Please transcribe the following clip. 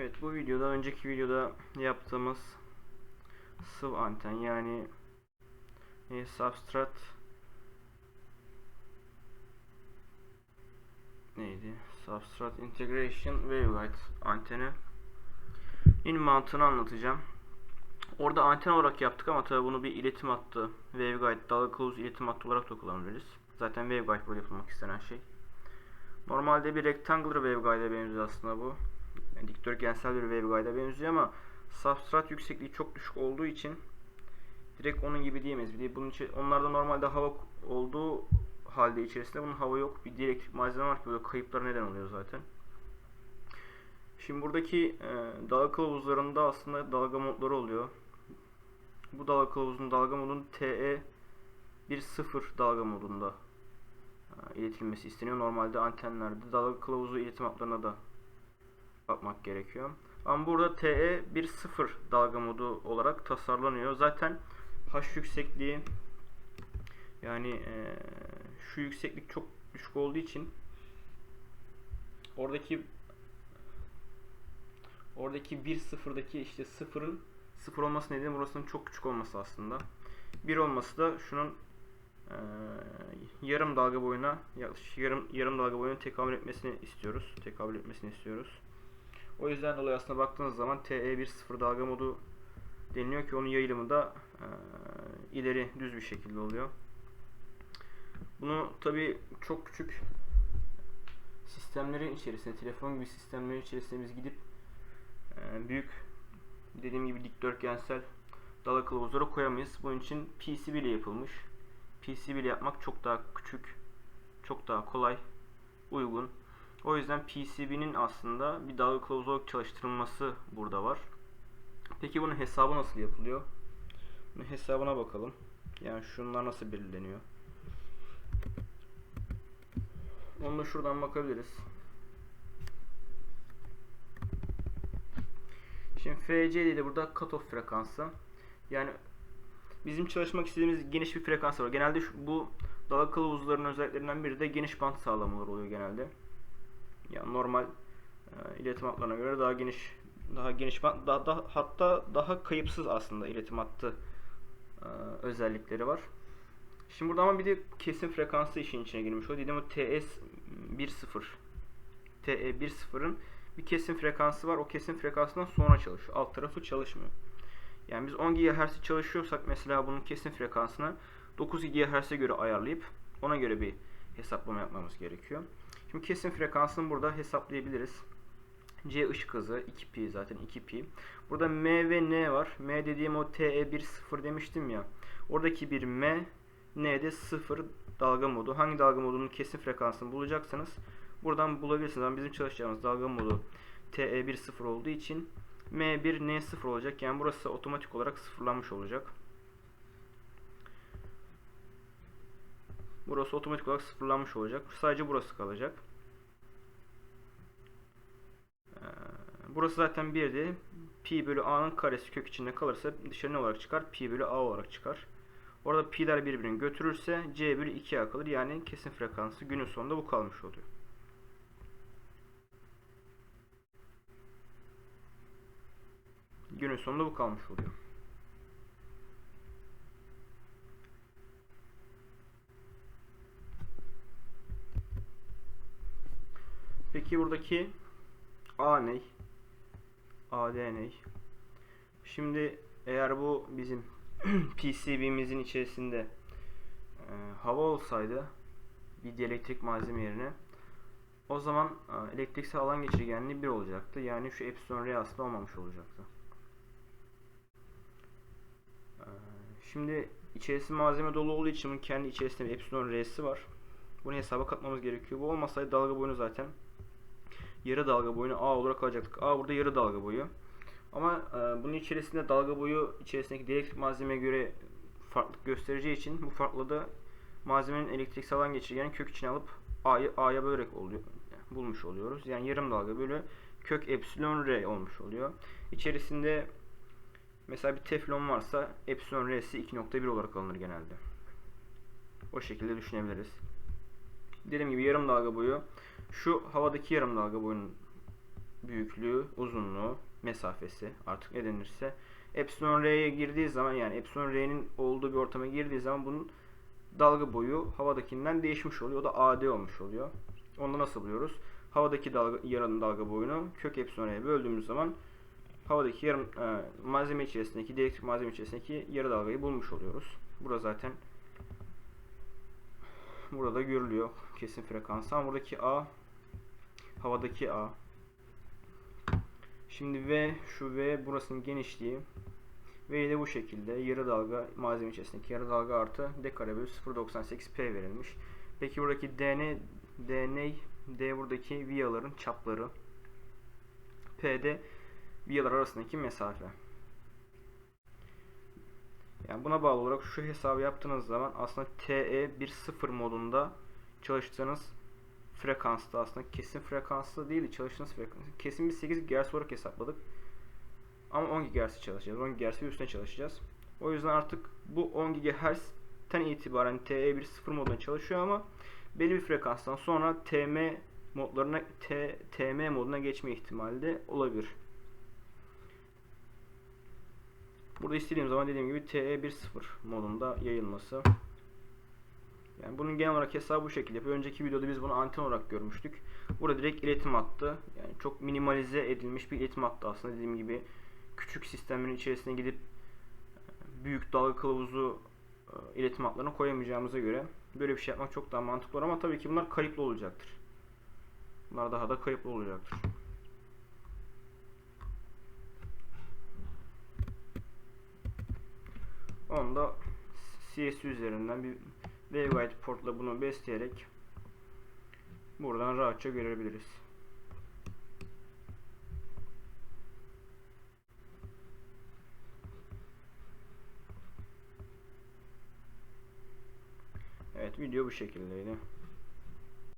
Evet bu videoda önceki videoda yaptığımız sıvı anten yani e, substrat neydi? Substrat Integration Waveguide anteni in mantığını anlatacağım. Orada anten olarak yaptık ama tabi bunu bir iletim hattı waveguide dalga kılavuz iletim hattı olarak da kullanabiliriz. Zaten waveguide burada yapılmak istenen şey. Normalde bir rectangular waveguide'e benziyor aslında bu. Yani dikdörtgensel bir waveguide'a benziyor ama substrat yüksekliği çok düşük olduğu için direkt onun gibi diyemeyiz. Bir de bunun için onlarda normalde hava olduğu halde içerisinde bunun hava yok. Bir dielektrik malzeme var ki burada kayıplar neden oluyor zaten. Şimdi buradaki e, dalga kılavuzlarında aslında dalga modları oluyor. Bu dalga kılavuzun dalga modunun TE 1.0 dalga modunda e, iletilmesi isteniyor. Normalde antenlerde dalga kılavuzu iletim hatlarına da bakmak gerekiyor. Ama burada TE 1.0 dalga modu olarak tasarlanıyor. Zaten H yüksekliği yani e, şu yükseklik çok düşük olduğu için oradaki oradaki 1.0'daki işte sıfırın sıfır olması nedeni burasının çok küçük olması aslında. 1 olması da şunun e, yarım dalga boyuna yaklaşık yarım yarım dalga boyuna tekabül etmesini istiyoruz. Tekabül etmesini istiyoruz. O yüzden dolayı aslında baktığınız zaman TE1.0 dalga modu deniliyor ki onun yayılımı da e, ileri düz bir şekilde oluyor. Bunu tabi çok küçük sistemlerin içerisinde, telefon gibi sistemlerin içerisinde biz gidip e, büyük dediğim gibi dikdörtgensel dalga kılavuzları koyamayız. Bunun için PCB ile yapılmış. PCB ile yapmak çok daha küçük, çok daha kolay, uygun. O yüzden PCB'nin aslında bir dalga kılavuzu olarak çalıştırılması burada var. Peki bunun hesabı nasıl yapılıyor? Bunun hesabına bakalım. Yani şunlar nasıl belirleniyor? Onu da şuradan bakabiliriz. Şimdi FC dedi burada cutoff frekansı. Yani bizim çalışmak istediğimiz geniş bir frekans var. Genelde şu, bu dalga kılavuzlarının özelliklerinden biri de geniş bant sağlamaları oluyor genelde. Yani normal e, iletim hatlarına göre daha geniş daha geniş daha, daha hatta daha kayıpsız aslında iletim hattı e, özellikleri var. Şimdi burada ama bir de kesim frekansı işin içine girmiş. O dediğim o TS 1.0 TE 1.0'ın bir kesim frekansı var. O kesim frekansından sonra çalışıyor. Alt tarafı çalışmıyor. Yani biz 10 GHz çalışıyorsak mesela bunun kesim frekansını 9 GHz'e göre ayarlayıp ona göre bir hesaplama yapmamız gerekiyor. Şimdi kesim frekansını burada hesaplayabiliriz. C ışık hızı 2pi zaten 2pi. Burada M ve N var. M dediğim o TE1.0 demiştim ya. Oradaki bir M, N'de 0 dalga modu. Hangi dalga modunun kesim frekansını bulacaksanız buradan bulabilirsiniz. Ama bizim çalışacağımız dalga modu TE1.0 olduğu için M1 N0 olacak. Yani burası otomatik olarak sıfırlanmış olacak. Burası otomatik olarak sıfırlanmış olacak. Sadece burası kalacak. Ee, burası zaten 1'di. Pi bölü A'nın karesi kök içinde kalırsa dışarı ne olarak çıkar? Pi bölü A olarak çıkar. Orada pi'ler birbirini götürürse C bölü 2A kalır. Yani kesin frekansı günün sonunda bu kalmış oluyor. Günün sonunda bu kalmış oluyor. Peki buradaki A ne? AD ne? Şimdi eğer bu bizim PCB'mizin içerisinde e, hava olsaydı bir dielektrik malzeme yerine o zaman e, elektriksel alan geçirgenliği 1 olacaktı. Yani şu epsilon R aslında olmamış olacaktı. E, şimdi içerisi malzeme dolu olduğu için kendi içerisinde bir epsilon R'si var. Bunu hesaba katmamız gerekiyor. Bu olmasaydı dalga boyunu zaten yarı dalga boyunu A olarak alacaktık. A burada yarı dalga boyu. Ama e, bunun içerisinde dalga boyu içerisindeki dielektrik malzemeye göre farklılık göstereceği için bu farklılığı malzemenin elektriksel alan geçirgeni kök içine alıp A'yı A'ya bölerek oluyor. Bulmuş oluyoruz. Yani yarım dalga bölü kök epsilon R olmuş oluyor. İçerisinde mesela bir teflon varsa epsilon R'si 2.1 olarak alınır genelde. O şekilde düşünebiliriz. Dediğim gibi yarım dalga boyu şu havadaki yarım dalga boyunun büyüklüğü, uzunluğu, mesafesi artık ne denirse epsilon r'ye girdiği zaman yani epsilon r'nin olduğu bir ortama girdiği zaman bunun dalga boyu havadakinden değişmiş oluyor. O da AD olmuş oluyor. Onu nasıl buluyoruz? Havadaki dalga, yarım dalga boyunu kök epsilon r'ye böldüğümüz zaman havadaki yarım e, malzeme içerisindeki dielektrik malzeme içerisindeki yarı dalgayı bulmuş oluyoruz. Burada zaten burada görülüyor kesin frekansı ama buradaki A havadaki A Şimdi V şu V burasının genişliği V de bu şekilde yarı dalga malzeme içerisindeki yarı dalga artı D kare bölü 0.98 P verilmiş. Peki buradaki D ne? D ne? D buradaki viyaların çapları. P de viyalar arasındaki mesafe. Yani buna bağlı olarak şu hesabı yaptığınız zaman aslında TE bir sıfır modunda çalıştığınız frekansta aslında kesin frekanslı değil çalıştığınız frekans. Kesin bir 8 GHz olarak hesapladık. Ama 10 GHz çalışacağız. 10 GHz üstüne çalışacağız. O yüzden artık bu 10 GHz'ten itibaren TE bir sıfır modunda çalışıyor ama belli bir frekanstan sonra TM modlarına T, TM moduna geçme ihtimali de olabilir. Burada istediğim zaman dediğim gibi TE1.0 modunda yayılması. Yani bunun genel olarak hesabı bu şekilde yapıyor. Önceki videoda biz bunu anten olarak görmüştük. Burada direkt iletim hattı. Yani çok minimalize edilmiş bir iletim hattı aslında dediğim gibi. Küçük sistemlerin içerisine gidip e, büyük dalga kılavuzu e, iletim hatlarını koyamayacağımıza göre böyle bir şey yapmak çok daha mantıklı olur ama tabii ki bunlar kayıplı olacaktır. Bunlar daha da kayıplı olacaktır. Onu da CS üzerinden bir waveguide portla bunu besleyerek buradan rahatça görebiliriz. Evet video bu şekildeydi.